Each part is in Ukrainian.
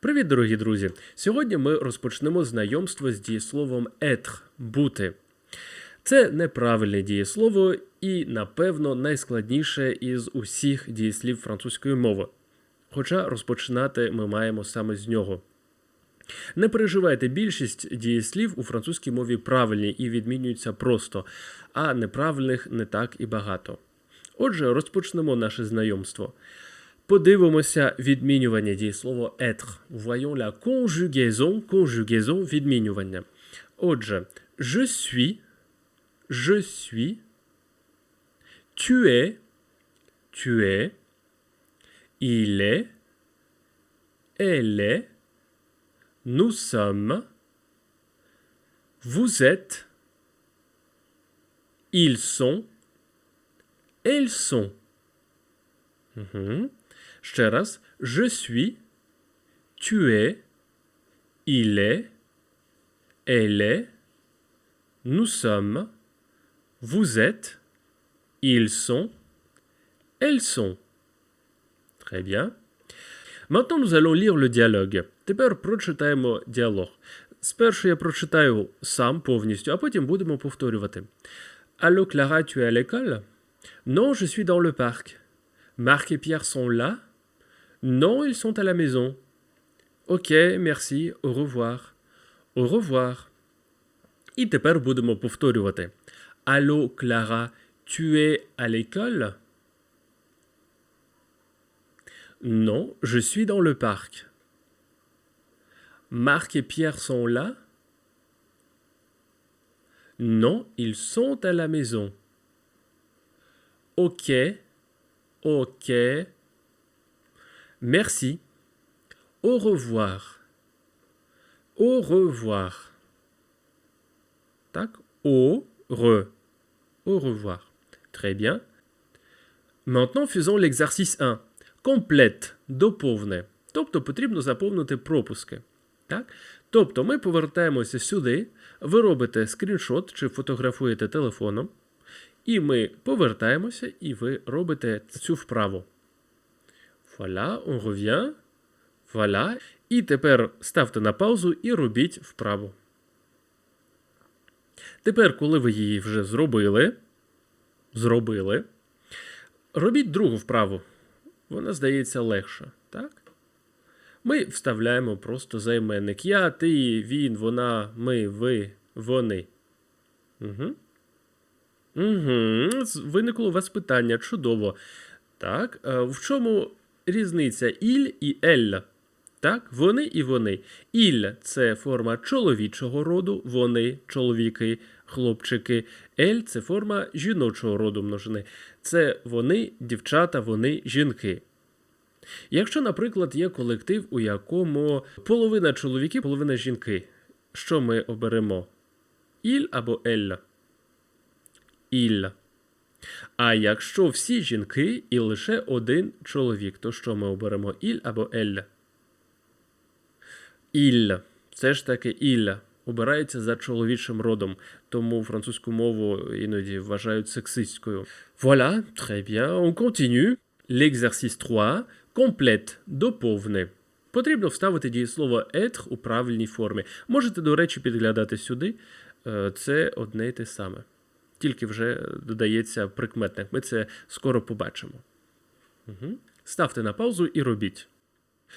Привіт, дорогі друзі! Сьогодні ми розпочнемо знайомство з дієсловом être бути. Це неправильне дієслово і, напевно, найскладніше із усіх дієслів французької мови. Хоча розпочинати ми маємо саме з нього. Не переживайте, більшість дієслів у французькій мові правильні і відмінюються просто, а неправильних не так і багато. Отже, розпочнемо наше знайомство. Подивимося відмінювання дієслова être. Voyons la conjugaison, conjugaison відмінювання. Отже, je suis, je suis, tu es, tu es, il est, elle est, nous sommes, vous êtes, ils sont, elles sont. Мгм. Ще раз. Je suis, tu es, il est, elle est, nous sommes, vous êtes, ils sont, elles sont. Très bien. Maintenant, nous allons lire le dialogue. Тепер прочитаємо діалог. Спершу я прочитаю сам повністю, а потім будемо повторювати. Allô Clara, tu es à l'école Non, je suis dans le parc. Marc et Pierre sont là Non, ils sont à la maison. Ok, merci, au revoir. Au revoir. І тепер будемо повторювати. Allô, Clara, tu es à l'école Non, je suis dans le parc. Marc et Pierre sont là Non, ils sont à la maison. Ok, ok. Merci. Au revoir. Au revoir. Tac. Au re. Au revoir. Très bien. Maintenant, faisons l'exercice 1. Комплект доповне. Тобто потрібно заповнити пропуски. Так? Тобто ми повертаємося сюди, ви робите скріншот чи фотографуєте телефоном, і ми повертаємося, і ви робите цю вправу. Voilà, on revient. Voilà. І тепер ставте на паузу і робіть вправу. Тепер, коли ви її вже зробили, зробили, робіть другу вправу. Вона здається легша. Так? Ми вставляємо просто займенник. Я, ти, він, вона, ми, ви, вони. Угу. Угу. Виникло у вас питання. Чудово. Так. е, В чому різниця іль і ель? Так, вони і вони. Іль це форма чоловічого роду, вони, чоловіки, хлопчики. Ель це форма жіночого роду множини. Це вони, дівчата, вони, жінки. Якщо, наприклад, є колектив, у якому половина чоловіки, половина жінки, що ми оберемо? Іль або елля? Іль. А якщо всі жінки і лише один чоловік, то що ми оберемо іль або елля? Іль. Це ж таки ілля. Обирається за чоловічим родом, тому французьку мову іноді вважають сексистською. Voilà, très bien. On continue. L'exercice 3. Комплект доповни. Потрібно вставити дієслово être у правильній формі. Можете, до речі, підглядати сюди. Е, Це одне й те саме. Тільки вже додається прикметник. Ми це скоро побачимо. Угу. Ставте на паузу і робіть.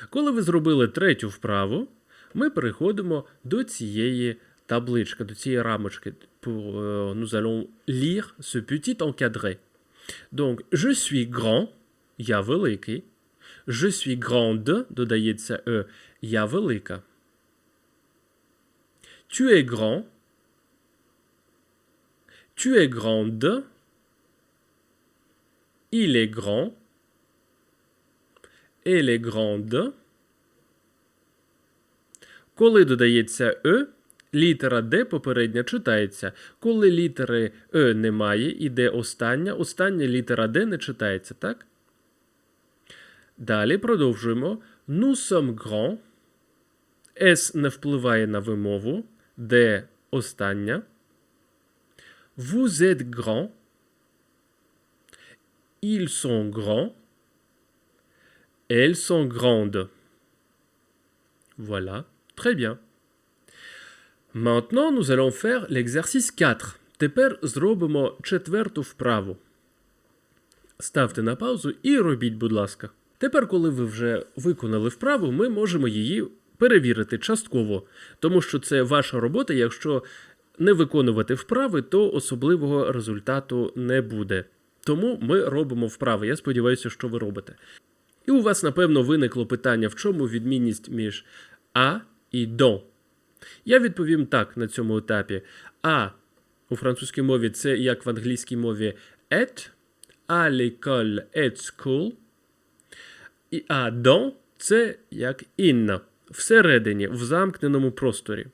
Коли ви зробили третю вправу, ми переходимо до цієї таблички, до цієї рамочки. Pour, euh, nous allons lire ce petit encadré. Donc, je suis grand, я великий. Je suis grande, додається е, я велика. Tu es grand. Tu es grande. Il est grand. Elle est grande. Коли додається е, літера Д попередня читається. Коли літери Е немає, іде остання, остання літера Д не читається, так? Далі продовжуємо. Nous sommes grands. С не впливає на вимову. Д остання. Vous êtes grands. Ils sont grands. Elles sont grandes. Voilà. Très bien. Maintenant, nous allons faire l'exercice 4. Тепер зробимо четверту вправу. Ставте на паузу і робіть, будь ласка. Тепер, коли ви вже виконали вправу, ми можемо її перевірити частково, тому що це ваша робота. Якщо не виконувати вправи, то особливого результату не буде. Тому ми робимо вправи. Я сподіваюся, що ви робите. І у вас, напевно, виникло питання, в чому відмінність між а і до. Я відповім так на цьому етапі. А у французькій мові це як в англійській мові et, à l'école at school. І а dans це як in, всередині, в замкненому просторі.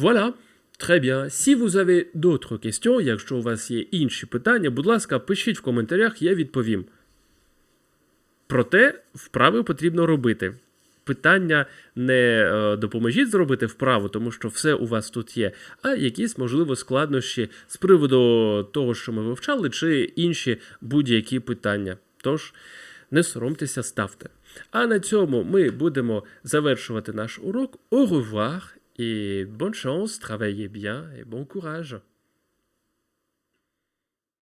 Voilà. Très bien. Si vous avez d'autres questions, якщо у вас є інші питання, будь ласка, пишіть в коментарях, я відповім. Проте вправи потрібно робити. Питання не е, допоможіть зробити вправу, тому що все у вас тут є, а якісь, можливо, складнощі з приводу того, що ми вивчали, чи інші будь-які питання. Тож не соромтеся, ставте. А на цьому ми будемо завершувати наш урок. Au revoir et bonne chance, travaillez bien et bon courage.